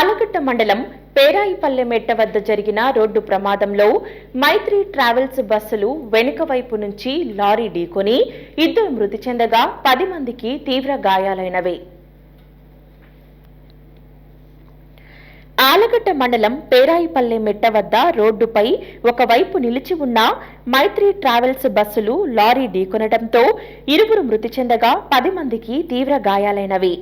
ఆలగడ్డ మండలం పేరాయిపల్లె మెట్ట వద్ద జరిగిన రోడ్డు ప్రమాదంలో మైత్రి ట్రావెల్స్ బస్సులు వెనుక వైపు నుంచి లారీ ఢీకొని ఇద్దరు మృతి చెందగా పది మందికి తీవ్ర గాయాలైనవి. ఆలగడ్డ మండలం పేరాయిపల్లె మెట్ట వద్ద రోడ్డుపై ఒకవైపు నిలిచి ఉన్న మైత్రి ట్రావెల్స్ బస్సులు లారీ ఢీకొనడంతో ఇరువురు మృతి చెందగా పది మందికి తీవ్ర గాయాలైనవి.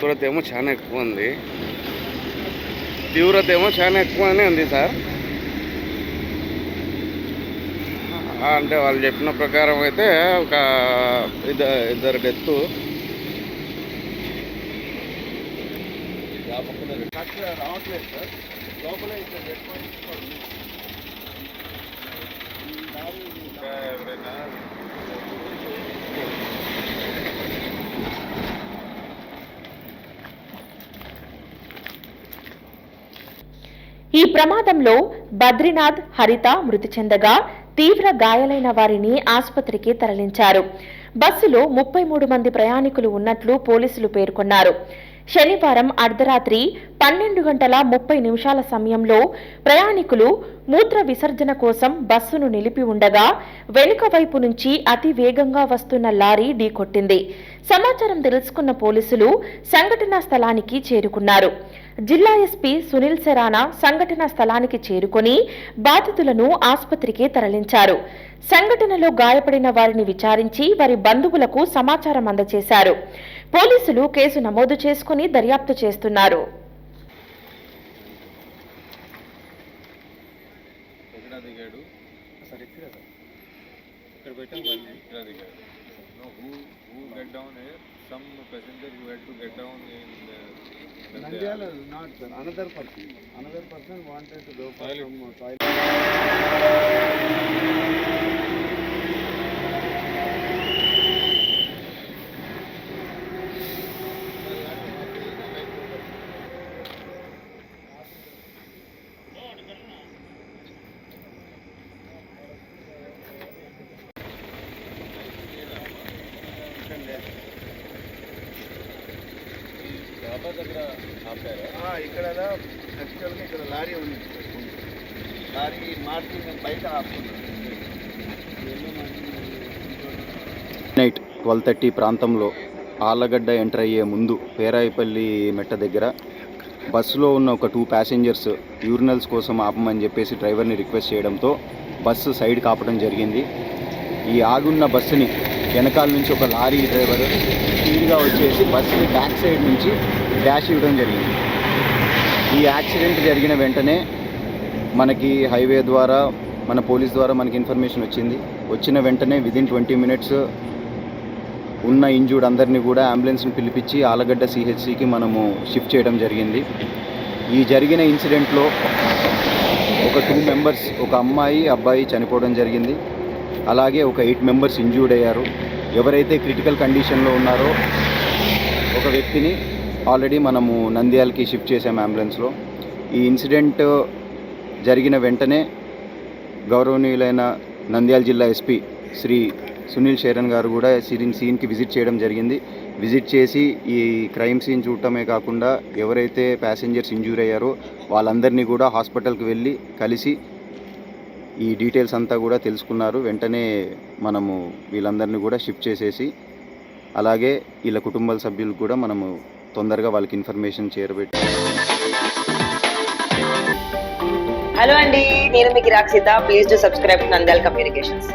తీవ్రత ఏమో చాలా ఎక్కువ ఉంది. తీవ్రత ఏమో చాలా ఎక్కువనే ఉంది సార్. అంటే వాళ్ళు చెప్పిన ప్రకారం అయితే ఒక ఇద్దరు ఇద్దరు డెత్. రావట్లేదు సార్. లోపల ఇద్దరు ఈ ప్రమాదంలో బద్రీనాథ్ హరిత మృతి చెందగా తీవ్ర గాయాలైన వారిని ఆసుపత్రికి తరలించారు. బస్సులో ముప్పై మూడు మంది ప్రయాణికులు ఉన్నట్లు పోలీసులు పేర్కొన్నారు. శనివారం అర్ధరాత్రి పన్నెండు గంటల ముప్పై నిమిషాల సమయంలో ప్రయాణికులు మూత్ర విసర్జన కోసం బస్సును నిలిపి ఉండగా వెనుక వైపు నుంచి అతి వేగంగా వస్తున్న లారీ ఢీకొట్టింది. సమాచారం తెలుసుకున్న పోలీసులు సంఘటనా స్థలానికి చేరుకున్నారు. జిల్లా ఎస్పీ సునీల్ సెరానా సంఘటనా స్థలానికి చేరుకొని బాధితులను ఆసుపత్రికి తరలించారు. సంఘటనలో గాయపడిన వారిని విచారించి వారి బంధువులకు సమాచారం అందజేశారు. పోలీసులు కేసు నమోదు చేసుకుని దర్యాప్తు చేస్తున్నారు. దిగాడు? సార్ ఇక్కడ ఇక్కడ పెట్టాం బండి ఇక్కడ Nandyal is not sir. Another person. Another person wanted to go for Toilet. some uh, toilet. డాబా దగ్గర ఇక్కడ యాక్చువల్గా ఇక్కడ లారీ ఉంది. లారీ మార్చి నేను బయట నైట్ ట్వెల్వ్ థర్టీ ప్రాంతంలో ఆళ్ళగడ్డ ఎంటర్ అయ్యే ముందు పేరాయిపల్లి మెట్ట దగ్గర బస్సులో ఉన్న ఒక టూ ప్యాసింజర్స్ యూరినల్స్ కోసం ఆపమని చెప్పేసి డ్రైవర్ని రిక్వెస్ట్ చేయడంతో బస్సు సైడ్ కాపడం జరిగింది. ఈ ఆగున్న బస్సుని వెనకాల నుంచి ఒక లారీ డ్రైవర్ స్పీడ్గా వచ్చేసి బస్సుని బ్యాక్ సైడ్ నుంచి డ్యాష్ ఇవ్వడం జరిగింది. ఈ యాక్సిడెంట్ జరిగిన వెంటనే మనకి హైవే ద్వారా మన పోలీస్ ద్వారా మనకి ఇన్ఫర్మేషన్ వచ్చింది. వచ్చిన వెంటనే విదిన్ ట్వంటీ మినిట్స్ ఉన్న ఇంజూర్డ్ అందరినీ కూడా అంబులెన్స్ని పిలిపించి ఆలగడ్డ సిహెచ్సికి మనము షిఫ్ట్ చేయడం జరిగింది. ఈ జరిగిన ఇన్సిడెంట్లో ఒక టూ మెంబర్స్ ఒక అమ్మాయి అబ్బాయి చనిపోవడం జరిగింది. అలాగే ఒక ఎయిట్ మెంబర్స్ ఇంజూర్డ్ అయ్యారు. ఎవరైతే క్రిటికల్ కండిషన్లో ఉన్నారో ఒక వ్యక్తిని ఆల్రెడీ మనము నంద్యాలకి షిఫ్ట్ చేసాం అంబులెన్స్లో ఈ ఇన్సిడెంట్ జరిగిన వెంటనే గౌరవనీయులైన నంద్యాల జిల్లా ఎస్పీ శ్రీ సునీల్ శరణ్ గారు కూడా సీన్ సీన్కి విజిట్ చేయడం జరిగింది. విజిట్ చేసి ఈ క్రైమ్ సీన్ చూడటమే కాకుండా ఎవరైతే ప్యాసింజర్స్ ఇంజూర్ అయ్యారో వాళ్ళందరినీ కూడా హాస్పిటల్కి వెళ్ళి కలిసి ఈ డీటెయిల్స్ అంతా కూడా తెలుసుకున్నారు. వెంటనే మనము వీళ్ళందరినీ కూడా షిఫ్ట్ చేసేసి అలాగే వీళ్ళ కుటుంబ సభ్యులకు కూడా మనము తొందరగా వాళ్ళకి ఇన్ఫర్మేషన్ చేరబెట్టి హలో అండి నేను మీకు Rakshitha please to subscribe Nandyala communications